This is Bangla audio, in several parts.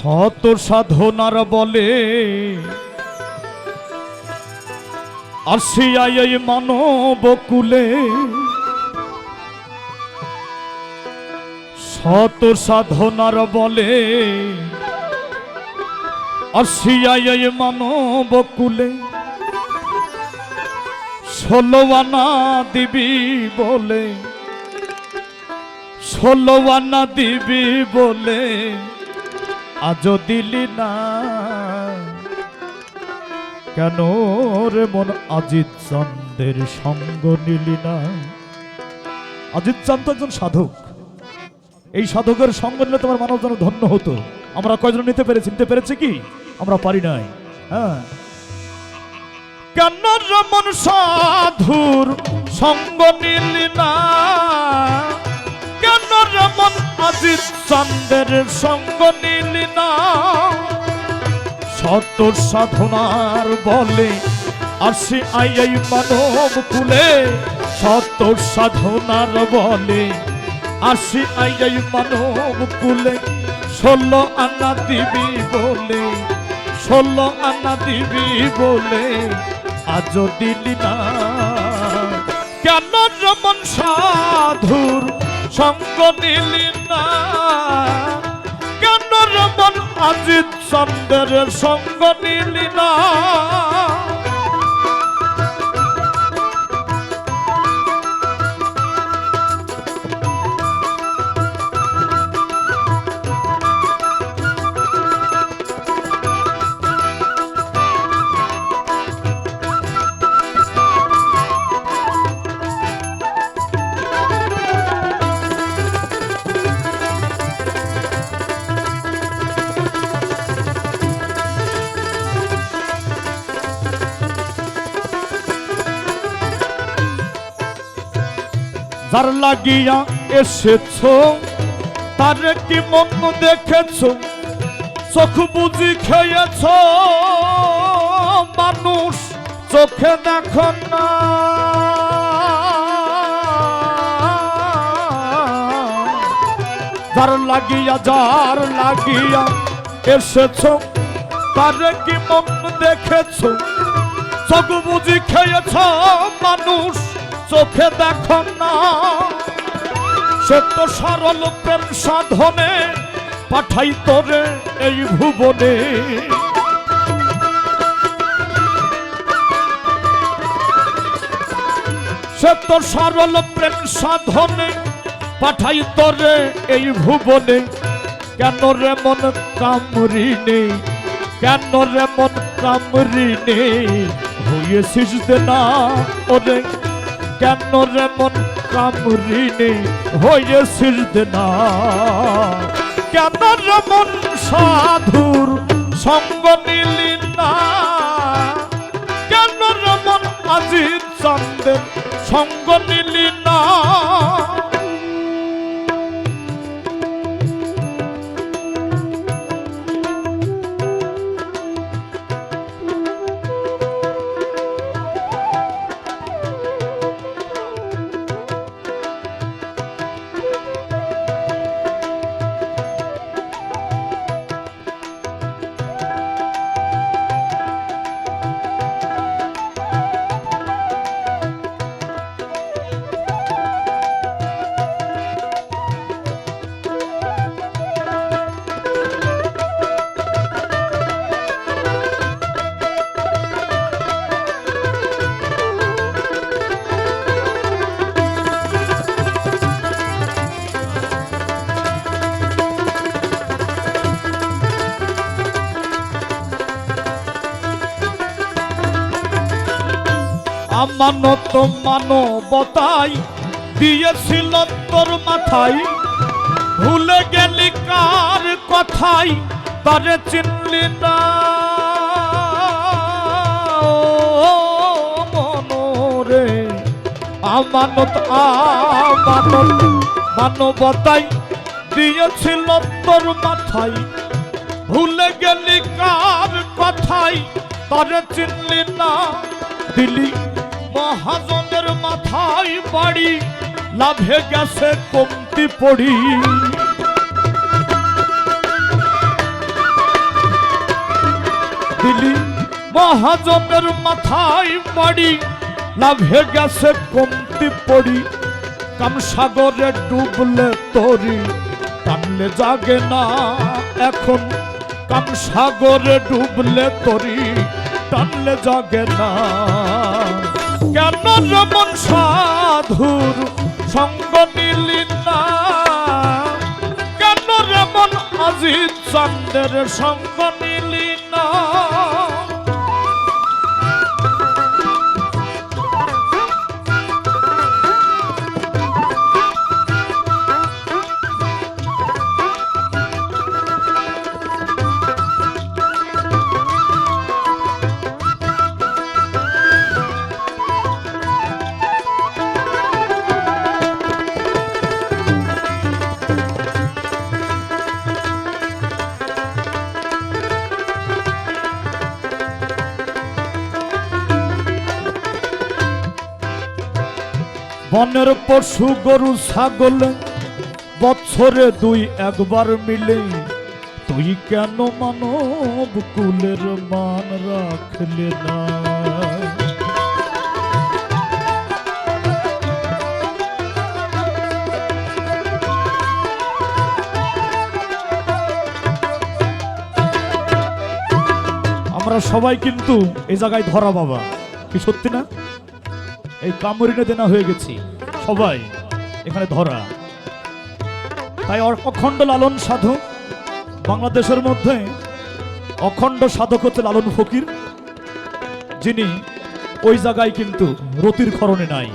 শত সাধনার বলে আসিয়াই এই মানব কুলে। শত সাধনার বলে আসিয়াই এই মানব কুলে। ষোলো দিবি বলে ষোলো আনা দিবি বলে আজও দিলি না। কেন রে মন অজিত চন্দের সঙ্গ নিলি না? অজিত চান্দ একজন সাধক। এই সাধকের সঙ্গ নিলে তোমার মানব যেন ধন্য হতো। আমরা কয়জন নিতে পেরেছি? নিতে পেরেছি কি? আমরা পারি নাই। হ্যাঁ। কেন রমন সাধুর সঙ্গ নিলি না? কেন রমন অজিত চন্দ্রের সঙ্গ শত সাধনার বলে আসি আই এই মানব কুলে। শত সাধনার বলে আসি আই এই মানব কুলে। ষোলো আনা দিবি বলে, ষোলো আনা দিবি বলে আজ দিলি না। কেন রমন সাধুর সঙ্গ নিলি না? অজিত চন্দ্রের সঙ্গ নিলি না। লাগিয়া এসেছ। তার কি মন দেখেছ? চোখ বুঝি খেয়েছ। মানুষ চোখে দেখো না। যার লাগিয়া যার লাগিয়া এসেছ, তার কি মন দেখেছ? চোখ বুঝি খেয়েছ, মানুষ চোখে দেখো না। সে তো সরল প্রেম সাধনে পাঠাই তোরে এই ভুবনে। সে তো সরল প্রেম সাধনে পাঠাই তোরে এই ভুবনে। কেন রে মন কামরিনে কেন রে মন কামরিনে হয়েছিস না ওরে। কেন রেমন কামরিনে হয়েছিস দে না। কেন রেমন সাধুর সঙ্গ নিলি না? কেন রেমন আজিৎ আজিত চন্দের সঙ্গ নিলি না? আমানত মানবতাই, দিয়েছিল তোর মাথায়। ভুলে গেলি কার কথাই, তারে চিনলি না। মনরে, আমানত আমানত মানবতাই, দিয়েছিল তোর মাথায়। ভুলে গেলি কার কথাই, তারে চিনলি না। দিলি মহাজনের মাথায় বাড়ি, লাভে গেছে কমতি পড়ি। দিলি, মহাজনের মাথায় বাড়ি, লাভে গেছে কমতি পড়ি। কামসাগরে ডুবলে তরি, টানলে জাগে না এখন। কামসাগরে ডুবলে তরি, টানলে জাগে না। কেন রমন সাধুর সঙ্গ নিলি না। কেন রমন অজিত চন্দ্রের সঙ্গ নিলি বনের পশু গরু ছাগল বছরে দুই, একবার মিলে। তুই কেন মানব কুলের মান রাখলে না? আমরা সবাই কিন্তু এই জায়গায় ধরা বাবা। কি সত্যি না? এই কামড়িনে দেনা হয়ে গেছি, সবাই এখানে ধরা। তাই অখণ্ড লালন সাধক বাংলাদেশের মধ্যে অখণ্ড সাধক হচ্ছে লালন ফকির, যিনি ওই জায়গায় কিন্তু রতির খরণে নাই।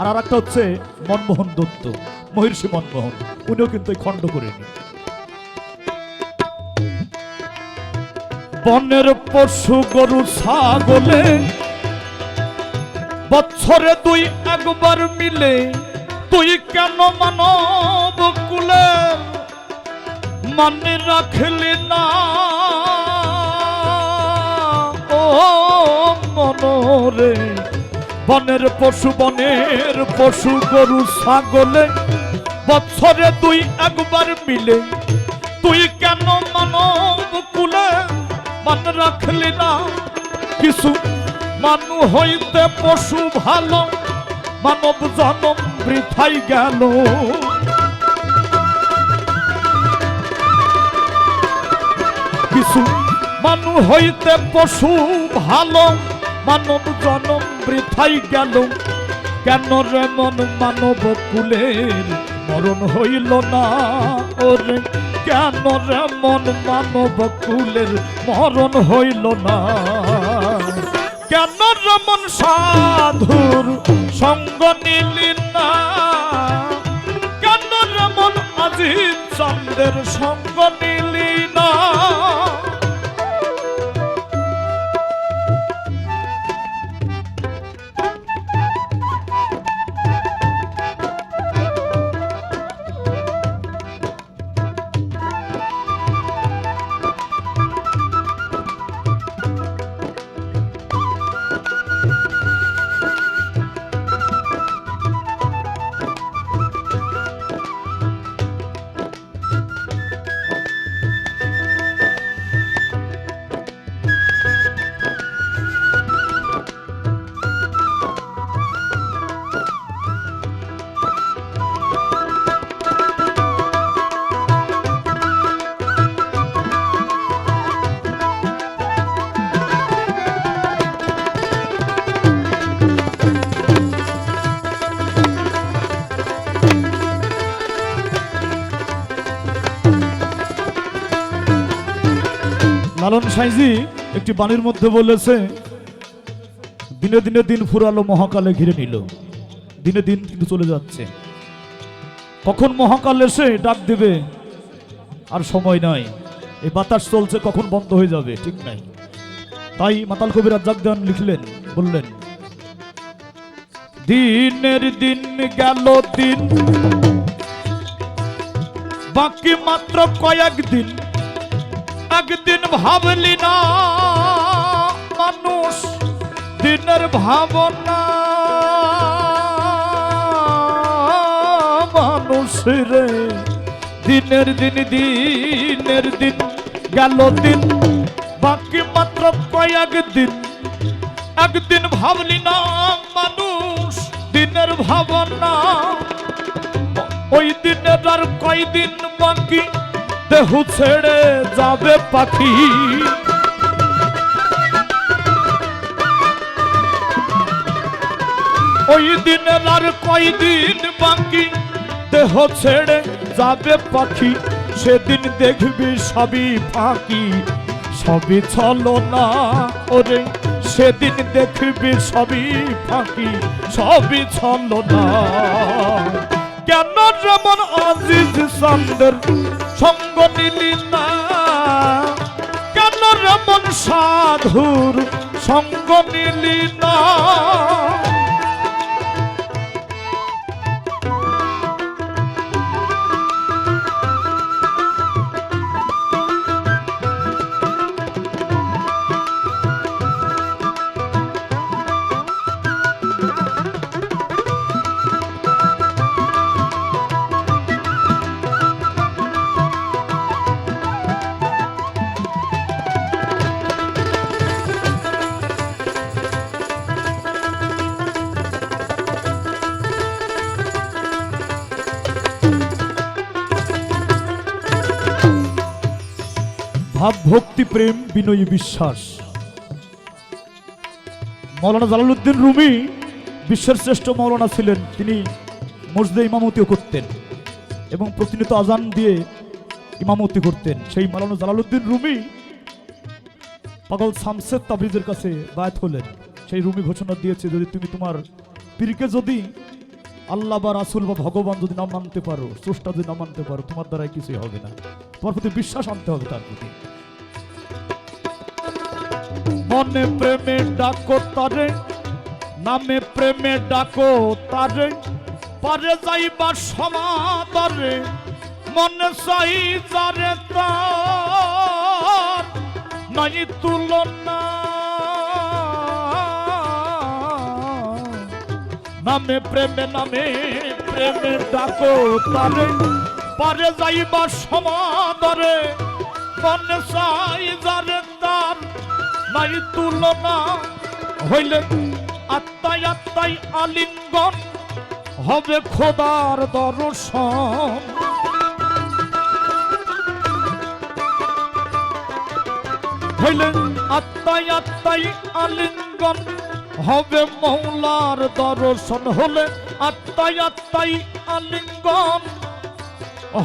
আর আর একটা হচ্ছে মনমোহন দত্ত, মহির্ষি মনমোহন, উনিও কিন্তু খণ্ড করেনি বনের পশু গরু, ছাগলে বছরে দুই একবার মিলে, তুই কেন মানব কুলে? মানে রাখলি না। ও মনরে, বনের পশু বনের পশু গরু, ছাগলে বছরে দুই একবার মিলে, তুই কেন মানব কুলে? মান রাখলি না। কিছু মানু হইতে পশু ভালো, মানব জনম বৃথাই গেল। কিছু মানু হইতে পশু ভালো, মানব জনম বৃথাই গেল। কেন রে মন মানব কুলের মরণ হইল না? ওরে, কেন রে মন মানব কুলের মরণ হইল না? কেন রমন সাধুর সঙ্গ নিলি না। কেন রমন আজিত চন্দ্রের সঙ্গ নিলি লালন সাইজি একটি বাণীর মধ্যে বলেছে, দিনে দিনে দিন ফুরালো মহাকালে ঘিরে নিল। দিনে দিন কিন্তু চলে যাচ্ছে। কখন মহাকাল এসে ডাক দেবে, আর সময় নাই। এই বাতাস চলছে, কখন বন্ধ হয়ে যাবে, ঠিক নাই। তাই মাতাল কবির দেওয়ান লিখলেন, বললেন, দিনের দিন গেল দিন, বাকি মাত্র কয়েক দিন একদিন ভাবলি না মানুষ দিনের ভাবনা মানুষ রে দিনের দিন দিনের দিন গেল দিন বাকি মাত্র কয়েক দিন একদিন ভাবলি না মানুষ দিনের ভাবনা ওই দিনের আর কয়দিন বাকি দেহ ছেড়ে যাবে পাখি। ওই দিনের আর কয়দিন বাকি, দেহ ছেড়ে যাবে পাখি। সেদিন দেখবি সবই ফাঁকি, সবই ছলো না ওরে। সেদিন দেখবি সবই ফাঁকি, সবই ছলো না কেন যেমন অজিজ চন্দ্র সঙ্গ নিলি না কেন যেমন সাধুর সঙ্গ নিলি না। প্রেম, বিনয়ী বিশ্বাস। মৌলানা জালালউদ্দিন রুমি বিশ্বের শ্রেষ্ঠ মৌলানা ছিলেন। তিনি মসজিদে ইমামতিও করতেন এবং প্রতিনিয়ত আজান দিয়ে ইমামতি করতেন। সেই মৌলানা জালালউদ্দিন রুমি পাগল শামসেদ তাবরিজের কাছে বায়াত হলেন। সেই রুমি ঘোষণা দিয়েছে, যদি তুমি তোমার পীরকে যদি আল্লাহ বা রাসুল বা ভগবান যদি না মানতে পারো, স্রষ্টা যদি না মানতে পারো, তোমার দ্বারাই কিছুই হবে না। তোমার প্রতি বিশ্বাস আনতে হবে তার প্রতি। মনে প্রেমে ডাকো তারে, নামে প্রেমে ডাকো তারে, পারে যাইবা সমাদরে, মনে চাই যারে তার, নাই তুলনা। নামে প্রেমে নামে প্রেমে ডাকো তারে, পারে যাইবা সমাদরে, মনে চাই যারে তার। নাই তুলনা হইলে আত্মাই আত্মাই আলিঙ্গন হবে খোদার দর্শন। হইলে আত্মাই আত্মাই আলিঙ্গন হবে মৌলার দর্শন। হলে আত্মাই আত্মাই আলিঙ্গন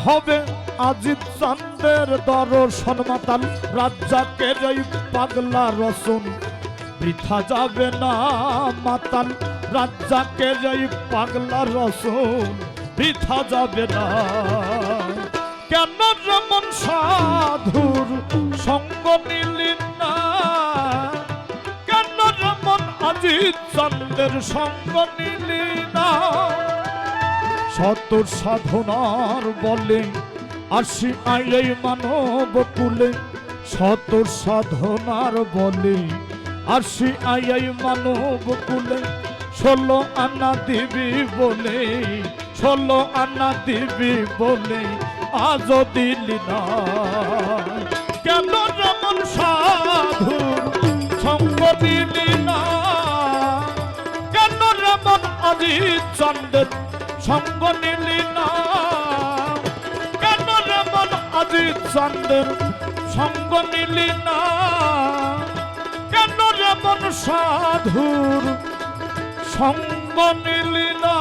হবে আজিত চান্দের দর্শন মাতাল রাজ্জাকে এই পাগলা রসুন। বৃথা যাবে না মাতাল, রাজ্জাকে এই পাগলা রসুন। বৃথা যাবে না। কেন যেমন সাধুর সঙ্গ নিলি না? কেন যেমন আজিত চন্দ্রের সঙ্গ নিলি না? শত সাধনার বলে আসি আইলে মানব কুলে শত সাধনার বলে। আসি আইয়াই মানব কুলে, ষোলো আনা দিবি বলে, ষোলো আনা দিবি বলে আজ দিলি না কেন যেমন সাধু সঙ্গ দিলি না? কেন যেমন অজিত চন্দ্র সঙ্গ নিলি না? অজিত চন্দ্র সঙ্গ নিলি না। কেন যেমন সাধুর সঙ্গ নিলি না?